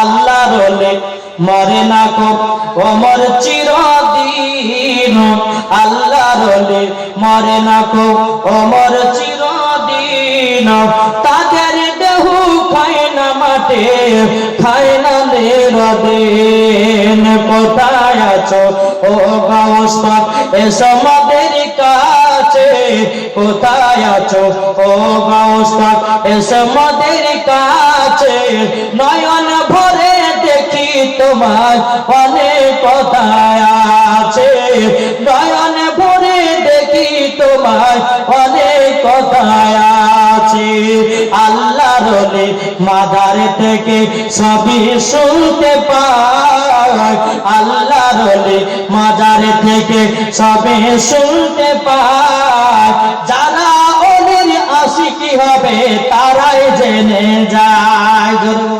আল্লাহ রলে মরে না কো অমর চিরদিন। আল্লাহ রলে মরে না কো অমর চিরদিন। তাদের দেহ খায় না মাঠে, খায় না দিন। কোথায় আছো? ও গাওস্তা এসো আমাদের কাছে। কোথায় আছো? ও গাওস্তা এসো আমাদের কাছে। নয়ন তোমার অনেক কোথায় আছে। নয়ন ভরে দেখি তোমার অনেক কোথায় আছে। আল্লাহ মাদার থেকে সবই শুনতে পায়। আল্লাহ রলে মাজার থেকে সবে শুনতে পায়। যারা ওদের আশিকি হবে, তারাই জেনে যায়।